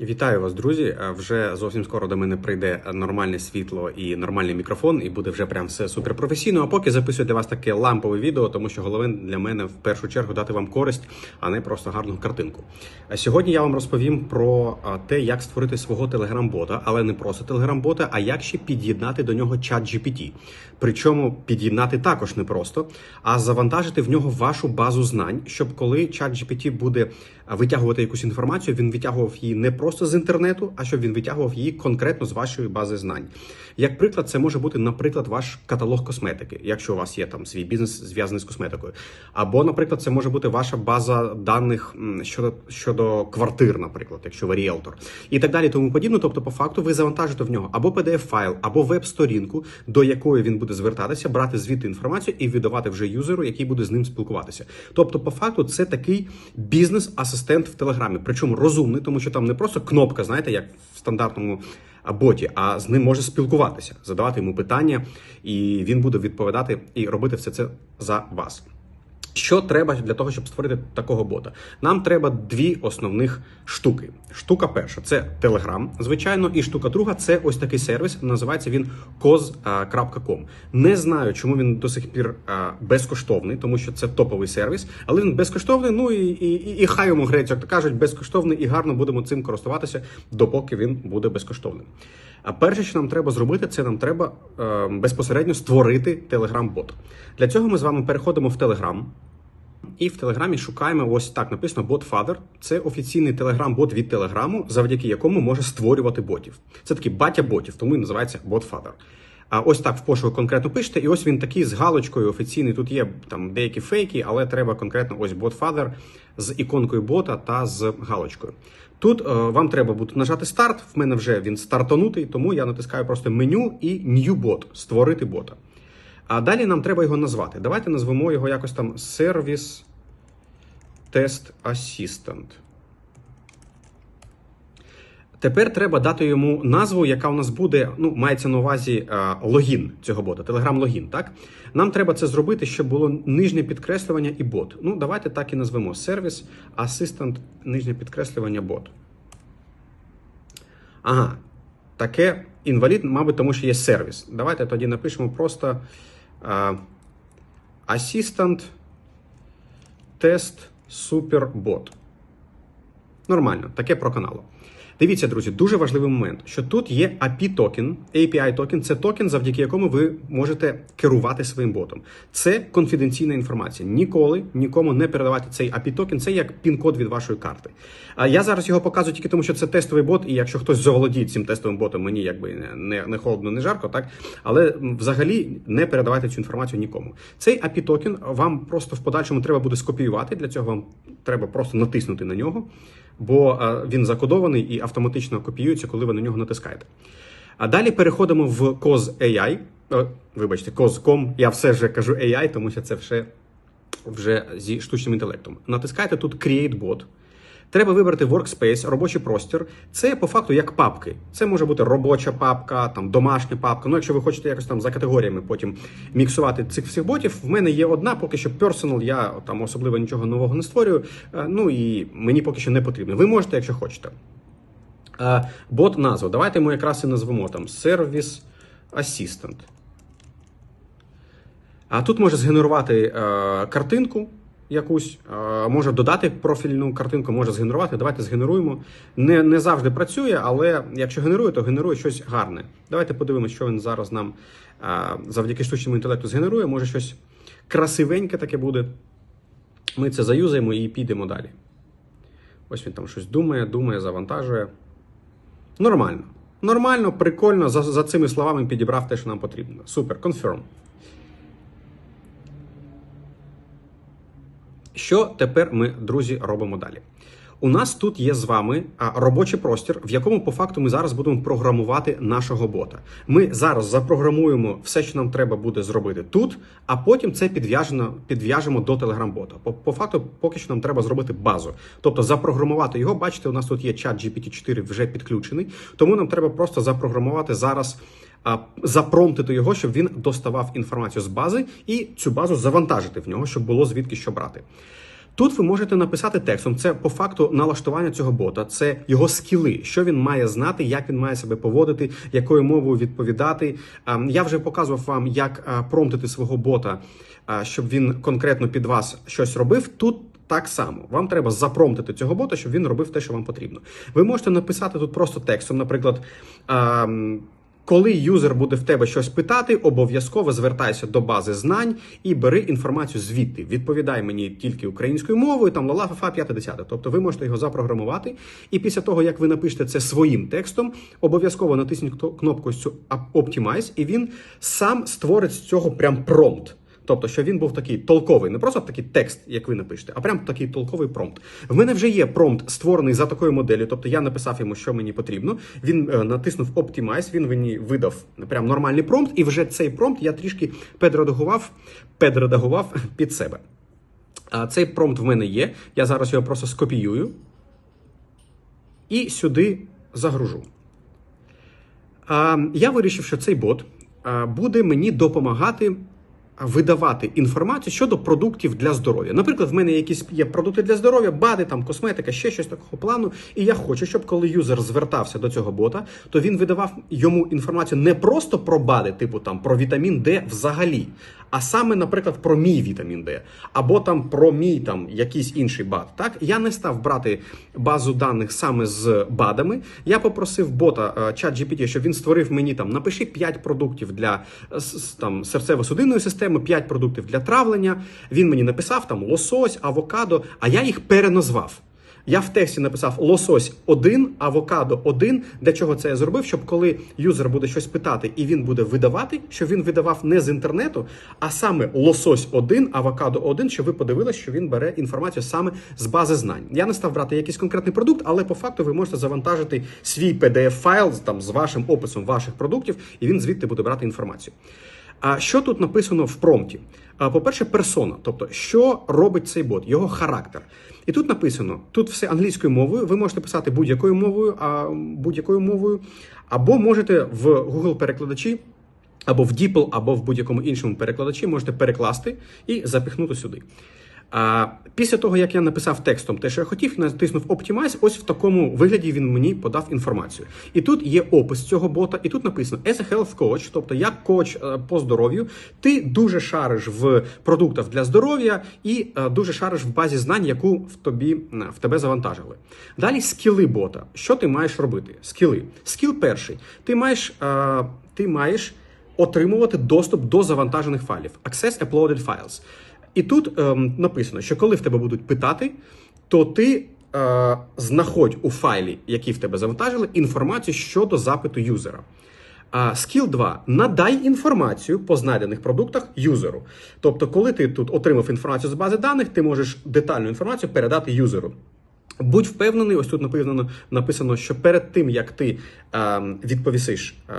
Вітаю вас, друзі. Е, Вже зовсім скоро до мене прийде нормальне світло і нормальний мікрофон, і буде вже прям все супер професійно. А поки записую для вас таке лампове відео, тому що головне для мене в першу чергу дати вам користь, а не просто гарну картинку. Сьогодні я вам розповім про те, як створити свого телеграм-бота, але не просто телеграм-бота, а як ще під'єднати до нього чат GPT. Причому під'єднати також не просто, а завантажити в нього вашу базу знань, щоб коли чат GPT буде витягувати якусь інформацію, він витягував її не просто з інтернету, а щоб він витягував її конкретно з вашої бази знань. Як приклад, це може бути, наприклад, ваш каталог косметики, якщо у вас є там свій бізнес зв'язаний з косметикою. Або, наприклад, це може бути ваша база даних щодо щодо квартир, наприклад, якщо ви ріелтор, і так далі, тому подібне. Тобто, по факту, ви завантажите в нього або pdf файл або веб-сторінку, до якої він буде звертатися, брати звідти інформацію і віддавати вже юзеру, який буде з ним спілкуватися. Тобто, по факту, це такий бізнес-асистент в Телеграмі, причому розумний, тому що там не просто кнопка, знаєте, як в стандартному боті, а з ним може спілкуватися, задавати йому питання, і він буде відповідати і робити все це за вас. Що треба для того, щоб створити такого бота? Нам треба дві основних штуки. Штука перша це Telegram, звичайно, і штука друга це ось такий сервіс. Називається він koz.com. Не знаю, чому він до сих пір безкоштовний, тому що це топовий сервіс, але він безкоштовний. Ну і, і, і, і хай йому грець, як то кажуть, безкоштовний і гарно будемо цим користуватися, допоки він буде безкоштовним. А перше, що нам треба зробити, це нам треба е, безпосередньо створити Telegram-бот. Для цього ми з вами переходимо в Telegram. І в Телеграмі шукаємо ось так написано BotFather. Це офіційний телеграм-бот від Телеграму, завдяки якому може створювати ботів. Це такий батя ботів, тому і називається BotFather. А ось так в пошуку конкретно пишете, і ось він такий з галочкою офіційний. Тут є там деякі фейки, але треба конкретно ось BotFather з іконкою бота та з галочкою. Тут е, вам треба буде нажати старт. В мене вже він стартанутий, тому я натискаю просто меню і New Bot, створити бота. А далі нам треба його назвати. Давайте назвемо його якось там Service Test Assistant. Тепер треба дати йому назву, яка у нас буде, ну, мається на увазі а, логін цього бота, Telegram-логін, так? Нам треба це зробити, щоб було нижнє підкреслювання і бот. Ну, давайте так і назвемо Service Assistant, нижнє підкреслювання бот. Ага, таке інвалід, мабуть, тому що є сервіс. Давайте тоді напишемо просто а, Assistant Test Superbot. Нормально, таке проканало. Дивіться, друзі, дуже важливий момент, що тут є API токен, API токен це токен, завдяки якому ви можете керувати своїм ботом. Це конфіденційна інформація. Ніколи нікому не передавати цей API токен. Це як пін-код від вашої карти. А я зараз його показую тільки тому, що це тестовий бот, і якщо хтось заволодіє цим тестовим ботом, мені якби не, не холодно, не жарко, так але взагалі не передавайте цю інформацію нікому. Цей API токен вам просто в подальшому треба буде скопіювати. Для цього вам треба просто натиснути на нього бо він закодований і автоматично копіюється, коли ви на нього натискаєте. А далі переходимо в COS AI. О, вибачте, COS.com. Я все вже кажу AI, тому що це все вже зі штучним інтелектом. Натискаєте тут Create Bot. Треба вибрати workspace, робочий простір. Це по факту як папки. Це може бути робоча папка, там домашня папка. Ну, якщо ви хочете якось там за категоріями потім міксувати цих всіх ботів, в мене є одна, поки що personal, я там особливо нічого нового не створюю. Ну і мені поки що не потрібно. Ви можете, якщо хочете. Бот назву. Давайте ми якраз і назвемо там Service Assistant. А тут може згенерувати е, картинку якусь, е, може додати профільну картинку, може згенерувати. Давайте згенеруємо. Не не завжди працює, але якщо генерує, то генерує щось гарне. Давайте подивимося, що він зараз нам е, завдяки штучному інтелекту згенерує. Може щось красивеньке таке буде. Ми це заюзаємо і підемо далі. Ось він там щось думає, думає, завантажує. Нормально. Нормально, прикольно. За, за цими словами підібрав те, що нам потрібно. Супер, confirm. Що тепер ми, друзі, робимо далі? У нас тут є з вами робочий простір, в якому по факту ми зараз будемо програмувати нашого бота. Ми зараз запрограмуємо все, що нам треба буде зробити тут, а потім це підв'яжемо до телеграм-бота. По, по факту, поки що нам треба зробити базу. Тобто запрограмувати його. Бачите, у нас тут є чат GPT-4 вже підключений, тому нам треба просто запрограмувати зараз. Запромтити його, щоб він доставав інформацію з бази і цю базу завантажити в нього, щоб було звідки що брати. Тут ви можете написати текстом. Це по факту налаштування цього бота, це його скіли, що він має знати, як він має себе поводити, якою мовою відповідати. Я вже показував вам, як промптити свого бота, щоб він конкретно під вас щось робив. Тут так само вам треба запромптити цього бота, щоб він робив те, що вам потрібно. Ви можете написати тут просто текстом, наприклад. Коли юзер буде в тебе щось питати, обов'язково звертайся до бази знань і бери інформацію звідти. Відповідай мені тільки українською мовою, там ла фа 5 10 Тобто ви можете його запрограмувати. І після того, як ви напишете це своїм текстом, обов'язково натисніть кнопку Optimize, і він сам створить з цього прям промпт. Тобто, що він був такий толковий, не просто такий текст, як ви напишете, а прям такий толковий промпт. В мене вже є промпт створений за такою моделлю. Тобто я написав йому, що мені потрібно. Він е, натиснув Optimize, він мені видав прям нормальний промпт, і вже цей промпт я трішки підредагував, підредагував під себе. А цей промпт в мене є. Я зараз його просто скопіюю і сюди загружу. А, я вирішив, що цей бот буде мені допомагати видавати інформацію щодо продуктів для здоров'я. Наприклад, в мене якісь є продукти для здоров'я, бади, там косметика, ще щось такого плану. І я хочу, щоб коли юзер звертався до цього бота, то він видавав йому інформацію не просто про бади, типу там про вітамін Д взагалі, а саме, наприклад, про мій вітамін Д, або там про мій там якийсь інший бад. Так я не став брати базу даних саме з бадами. Я попросив бота е, ChatGPT, щоб він створив мені там напиши 5 продуктів для там серцево-судинної системи, 5 продуктів для травлення. Він мені написав там лосось, авокадо, а я їх переназвав. Я в тексті написав лосось 1, авокадо 1. Для чого це я зробив? Щоб коли юзер буде щось питати і він буде видавати, щоб він видавав не з інтернету, а саме лосось 1, авокадо 1, щоб ви подивилися, що він бере інформацію саме з бази знань. Я не став брати якийсь конкретний продукт, але по факту ви можете завантажити свій pdf файл там з вашим описом ваших продуктів, і він звідти буде брати інформацію. А що тут написано в промпті? По-перше, персона, тобто, що робить цей бот, його характер. І тут написано: тут все англійською мовою. Ви можете писати будь-якою мовою, а будь-якою мовою, або можете в Google-перекладачі, або в DeepL, або в будь-якому іншому перекладачі можете перекласти і запихнути сюди. А після того, як я написав текстом те, що я хотів, натиснув Optimize, ось в такому вигляді він мені подав інформацію. І тут є опис цього бота, і тут написано as a health coach, тобто як коуч е, по здоров'ю, ти дуже шариш в продуктах для здоров'я і е, дуже шариш в базі знань, яку в тобі в тебе завантажили. Далі скіли бота. Що ти маєш робити? Скіли. Скіл перший. Ти маєш, е, ти маєш отримувати доступ до завантажених файлів. Access uploaded files. І тут ем, написано, що коли в тебе будуть питати, то ти е, знаходь у файлі, який в тебе завантажили, інформацію щодо запиту юзера. А скіл 2. Надай інформацію по знайдених продуктах юзеру. Тобто, коли ти тут отримав інформацію з бази даних, ти можеш детальну інформацію передати юзеру. Будь впевнений, ось тут написано, написано, що перед тим як ти е, відповісиш е,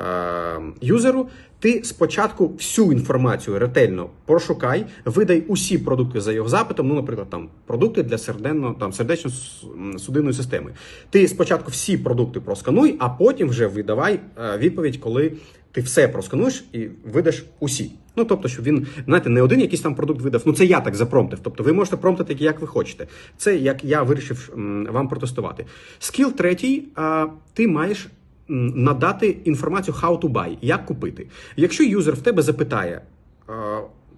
юзеру, ти спочатку всю інформацію ретельно прошукай, видай усі продукти за його запитом. Ну, наприклад, там продукти для серденно, там сердечно-судинної системи. Ти спочатку всі продукти проскануй, а потім вже видавай е, відповідь, коли ти все проскануєш і видаш усі. Ну, тобто, що він, знаєте, не один якийсь там продукт видав. Ну, це я так запромптив. Тобто, ви можете промптити, як ви хочете. Це як я вирішив вам протестувати. Скіл третій, ти маєш надати інформацію how to buy, як купити. Якщо юзер в тебе запитає.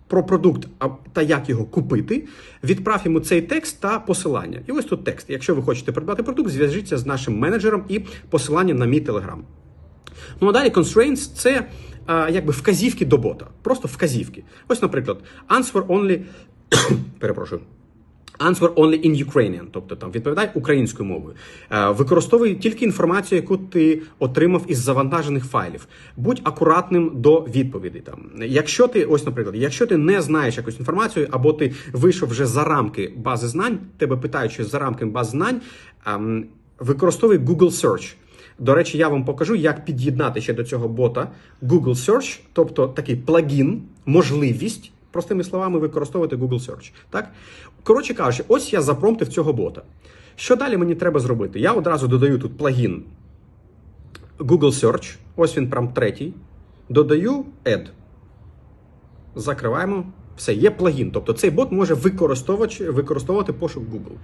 Про продукт та як його купити, відправ йому цей текст та посилання. І ось тут текст. Якщо ви хочете придбати продукт, зв'яжіться з нашим менеджером і посилання на мій телеграм. Ну а далі constraints – це а, якби вказівки до бота. Просто вказівки. Ось, наприклад, answer only. Перепрошую. Answer only in Ukrainian, тобто там відповідай українською мовою. Використовуй тільки інформацію, яку ти отримав із завантажених файлів. Будь акуратним до відповідей. Там, якщо ти, ось, наприклад, якщо ти не знаєш якусь інформацію, або ти вийшов вже за рамки бази знань, тебе питають щось за рамки бази знань, використовуй Google Search. До речі, я вам покажу, як під'єднати ще до цього бота Google Search, тобто такий плагін, можливість, простими словами, використовувати Google Search. Так? Коротше кажучи, ось я запромптив цього бота. Що далі мені треба зробити? Я одразу додаю тут плагін Google Search, ось він прям третій. Додаю Add. Закриваємо. Все, є плагін. Тобто цей бот може використовувати, використовувати пошук Google.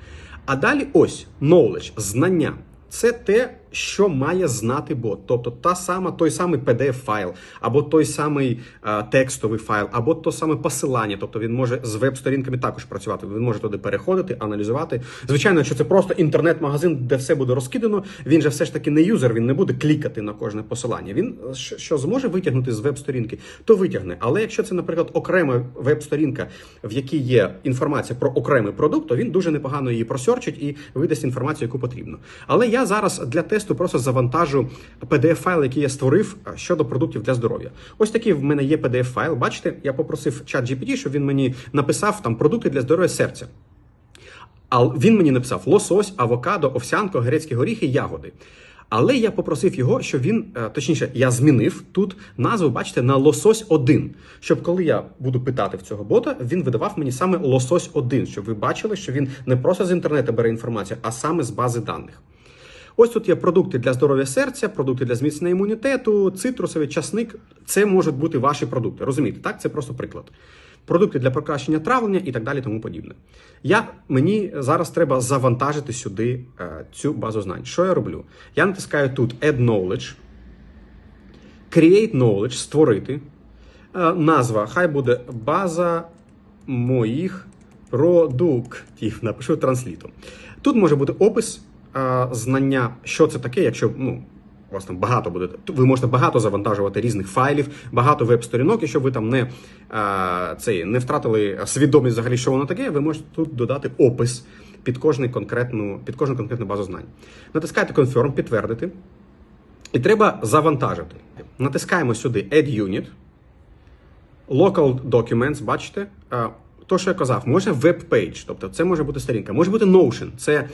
А далі ось knowledge, знання. Це те, що має знати бот. Тобто та сама, той самий PDF-файл, або той самий е, текстовий файл, або то саме посилання. Тобто він може з веб-сторінками також працювати. Він може туди переходити, аналізувати. Звичайно, якщо це просто інтернет-магазин, де все буде розкидано, він же все ж таки не юзер, він не буде клікати на кожне посилання. Він е, що що зможе витягнути з веб-сторінки, то витягне. Але якщо це, наприклад, окрема веб-сторінка, в якій є інформація про окремий продукт, то він дуже непогано її просерчить і видасть інформацію, яку потрібно. Але я зараз для тесту просто завантажу PDF-файл, який я створив щодо продуктів для здоров'я. Ось такий в мене є PDF-файл. Бачите, я попросив чат GPT, щоб він мені написав там продукти для здоров'я серця. А він мені написав лосось, авокадо, овсянко, грецькі горіхи, ягоди. Але я попросив його, щоб він, е, точніше, я змінив тут назву, бачите, на лосось 1 Щоб коли я буду питати в цього бота, він видавав мені саме лосось 1 щоб ви бачили, що він не просто з інтернету бере інформацію, а саме з бази даних. Ось тут є продукти для здоров'я серця, продукти для зміцнення імунітету, цитрусовий часник. Це можуть бути ваші продукти. Розумієте, так? Це просто приклад. Продукти для покращення травлення і так далі, тому подібне. Я, Мені зараз треба завантажити сюди е, цю базу знань. Що я роблю? Я натискаю тут Add Knowledge, Create Knowledge, створити. Е, назва, хай буде база моїх продуктів. Напишу транслітом. Тут може бути опис знання, що це таке, якщо ну, у вас там багато буде. Ви можете багато завантажувати різних файлів, багато веб-сторінок, і щоб ви там не, е, цей, не втратили свідомість взагалі, що воно таке, ви можете тут додати опис під кожну конкретну, під кожну конкретну базу знань. Натискайте Confirm, підтвердити. І треба завантажити. Натискаємо сюди Add Unit. Local Documents, бачите? А, То, що я казав, може веб-пейдж, тобто це може бути сторінка, може бути Notion. Це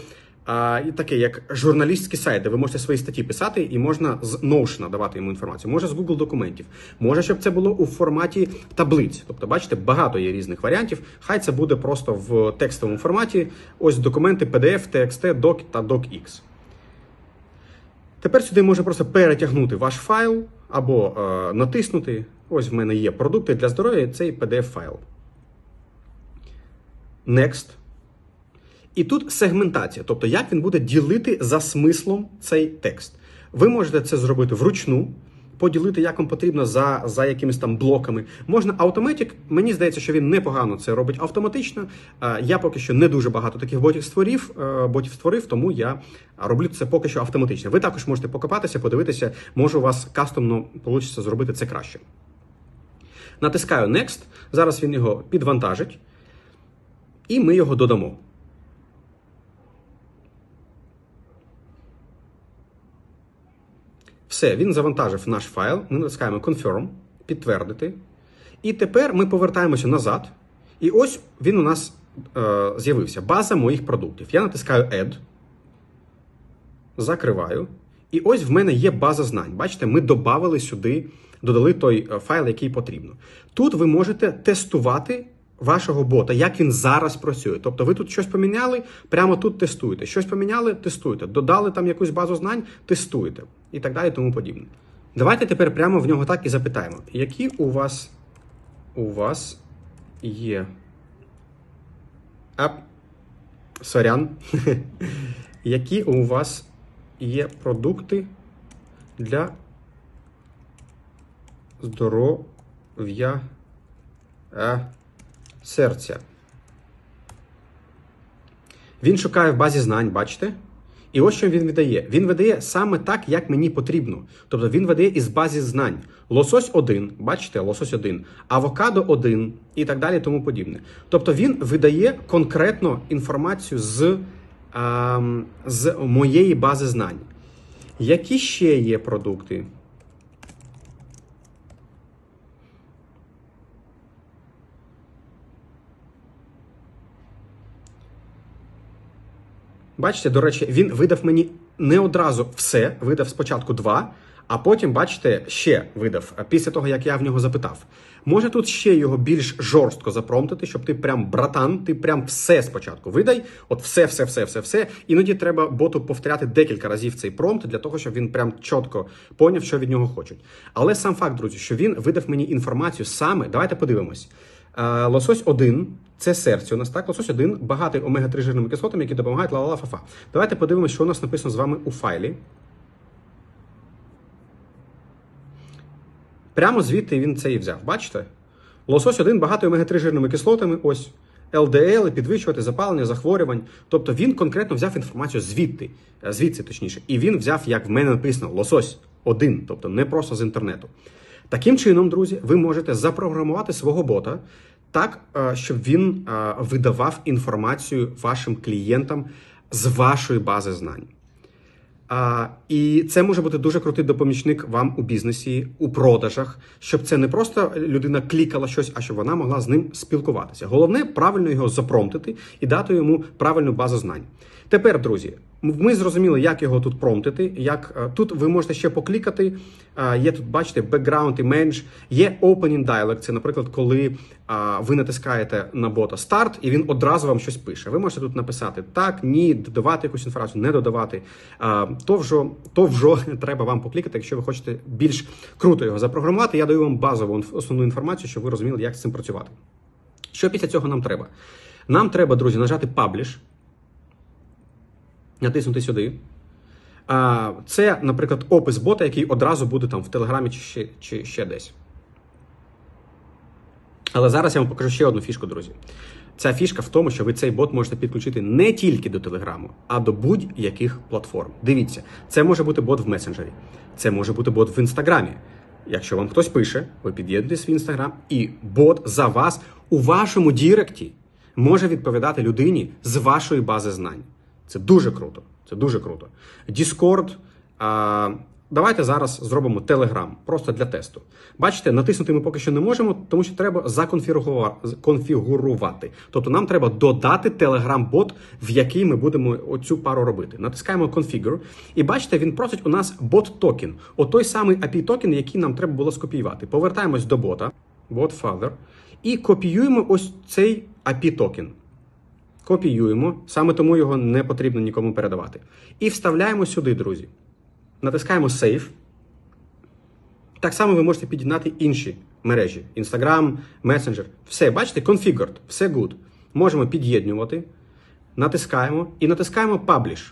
а, і таке, як журналістський сайт, де ви можете свої статті писати, і можна з Notion давати йому інформацію. Може з Google документів. Може, щоб це було у форматі таблиць. Тобто, бачите, багато є різних варіантів. Хай це буде просто в текстовому форматі. Ось документи PDF, TXT, Doc та DocX. Тепер сюди можна просто перетягнути ваш файл або е, натиснути. Ось в мене є продукти для здоров'я, цей PDF-файл. Next. І тут сегментація, тобто як він буде ділити за смислом цей текст. Ви можете це зробити вручну, поділити, як вам потрібно, за за якимись там блоками. Можна автоматик. Мені здається, що він непогано це робить автоматично. Я поки що не дуже багато таких ботів створив, е, ботів створив, тому я роблю це поки що автоматично. Ви також можете покопатися, подивитися, може у вас кастомно вийде зробити це краще. Натискаю Next. Зараз він його підвантажить, і ми його додамо. Все, він завантажив наш файл. Ми натискаємо Confirm, підтвердити. І тепер ми повертаємося назад. І ось він у нас е, з'явився. База моїх продуктів. Я натискаю Add, закриваю. І ось в мене є база знань. Бачите, ми додали сюди, додали той е, файл, який потрібно. Тут ви можете тестувати вашого бота, як він зараз працює. Тобто ви тут щось поміняли, прямо тут тестуєте. Щось поміняли, тестуєте. Додали там якусь базу знань, тестуєте. І так далі, тому подібне. Давайте тепер прямо в нього так і запитаємо, які у вас у вас є. А, сорян. які у вас є продукти для здоров'я серця. Він шукає в базі знань, бачите? І ось що він видає. Він видає саме так, як мені потрібно. Тобто він видає із базі знань. Лосось 1, бачите, лосось 1, авокадо 1 і так далі, тому подібне. Тобто він видає конкретно інформацію з, а, з моєї бази знань. Які ще є продукти? Бачите, до речі, він видав мені не одразу все, видав спочатку два, а потім, бачите, ще видав після того, як я в нього запитав. Може тут ще його більш жорстко запромтити, щоб ти прям братан, ти прям все спочатку видай, от все, все, все, все, все. Іноді треба боту повторяти декілька разів цей промпт для того, щоб він прям чітко поняв, що від нього хочуть. Але сам факт, друзі, що він видав мені інформацію саме, давайте подивимось. Лосось 1 це серце у нас так. Лосось 1 багатий омега-3 жирними кислотами, які допомагають ла ла фа Давайте подивимося, що у нас написано з вами у файлі. Прямо звідти він це і взяв. Бачите? Лосось 1 багатий омега-3 жирними кислотами. Ось. ЛДЛ, підвищувати запалення, захворювань. Тобто він конкретно взяв інформацію звідти, е, звідси точніше. І він взяв, як в мене написано, лосось один, тобто не просто з інтернету. Таким чином, друзі, ви можете запрограмувати свого бота так, е, щоб він е, видавав інформацію вашим клієнтам з вашої бази знань. І це може бути дуже крутий допомічник вам у бізнесі, у продажах, щоб це не просто людина клікала щось, а щоб вона могла з ним спілкуватися. Головне правильно його запромптити і дати йому правильну базу знань. Тепер, друзі, ми зрозуміли, як його тут промптити. Як е, тут ви можете ще поклікати. Е, Є тут, бачите, background image, є opening dialog. Це, наприклад, коли е, ви натискаєте на бота старт, і він одразу вам щось пише. Ви можете тут написати так, ні, додавати якусь інформацію, не додавати. То вже, то вже треба вам поклікати, якщо ви хочете більш круто його запрограмувати. Я даю вам базову основну інформацію, щоб ви розуміли, як з цим працювати. Що після цього нам треба? Нам треба, друзі, нажати Publish, натиснути сюди. Це, наприклад, опис бота, який одразу буде там в Телеграмі чи ще, чи ще десь. Але зараз я вам покажу ще одну фішку, друзі. Ця фішка в тому, що ви цей бот можете підключити не тільки до Телеграму, а до будь-яких платформ. Дивіться, це може бути бот в месенджері, це може бути бот в інстаграмі. Якщо вам хтось пише, ви під'єднуєтесь в інстаграм, і бот за вас у вашому Діректі може відповідати людині з вашої бази знань. Це дуже круто. Це дуже круто. А, давайте зараз зробимо Telegram, просто для тесту. Бачите, натиснути ми поки що не можемо, тому що треба законфігурувати. Тобто нам треба додати Telegram-бот, в який ми будемо оцю пару робити. Натискаємо Configure, і бачите, він просить у нас бот-токен. Отой самий API-токен, який нам треба було скопіювати. Повертаємось до бота, bot і копіюємо ось цей API-токен. Копіюємо, саме тому його не потрібно нікому передавати. І вставляємо сюди, друзі. Натискаємо Save. Так само ви можете під'єднати інші мережі: Instagram, Messenger. Все, бачите, configured, все good. Можемо під'єднувати. Натискаємо і натискаємо Publish.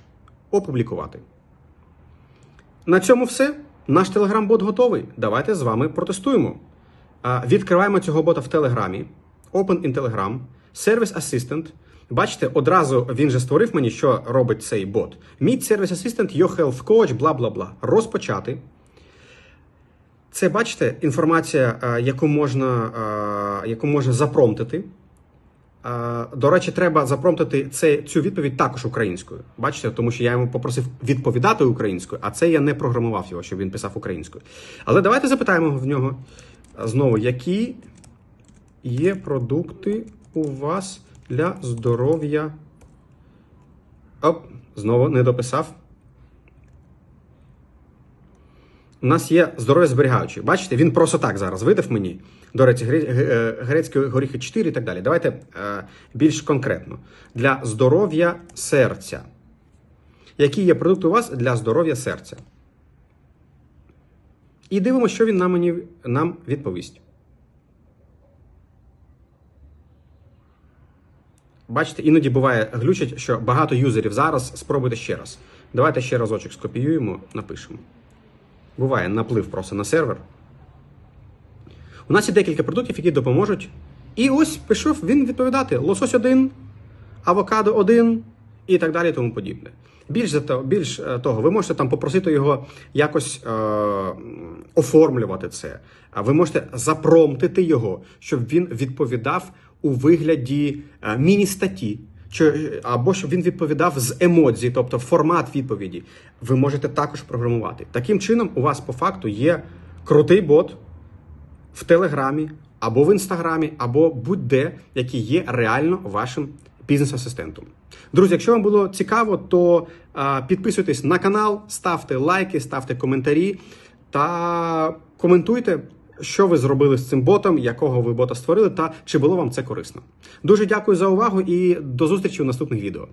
Опублікувати. На цьому все. Наш Telegram-бот готовий. Давайте з вами протестуємо. Відкриваємо цього бота в Телеграмі. Open in Telegram. Service Assistant. Бачите, одразу він же створив мені, що робить цей бот. Meet Service Assistant, Your Health Coach, бла бла бла. Розпочати. Це, бачите, інформація, е, яку можна, е, яку можна запромптити. Е, До речі, треба запромптити це, цю відповідь також українською. Бачите, тому що я йому попросив відповідати українською, а це я не програмував його, щоб він писав українською. Але давайте запитаємо в нього знову, які є продукти у вас для здоров'я. Оп, знову не дописав. У нас є здоров'я зберігаючі. Бачите, він просто так зараз видав мені. До речі, е, грецькі горіхи 4 і так далі. Давайте е, більш конкретно. Для здоров'я серця. Які є продукти у вас для здоров'я серця? І дивимося, що він нам, нам відповість. Бачите, іноді буває глючить, що багато юзерів зараз. Спробуйте ще раз. Давайте ще разочок скопіюємо, напишемо. Буває наплив просто на сервер. У нас є декілька продуктів, які допоможуть. І ось пішов він відповідати: лосось 1, авокадо 1 і так далі, тому подібне. Більш більш е, того, ви можете там попросити його якось е, оформлювати це. А ви можете запромптити його, щоб він відповідав у вигляді е, міні-статті. Або щоб він відповідав з емодзі, тобто формат відповіді, ви можете також програмувати. Таким чином, у вас по факту є крутий бот в Телеграмі, або в Інстаграмі, або будь-де, який є реально вашим бізнес-асистентом. Друзі, якщо вам було цікаво, то а, підписуйтесь на канал, ставте лайки, ставте коментарі та коментуйте, що ви зробили з цим ботом, якого ви бота створили, та чи було вам це корисно. Дуже дякую за увагу і до зустрічі у наступних відео.